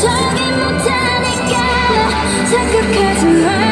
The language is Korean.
포기 못하니까 생각하지 마.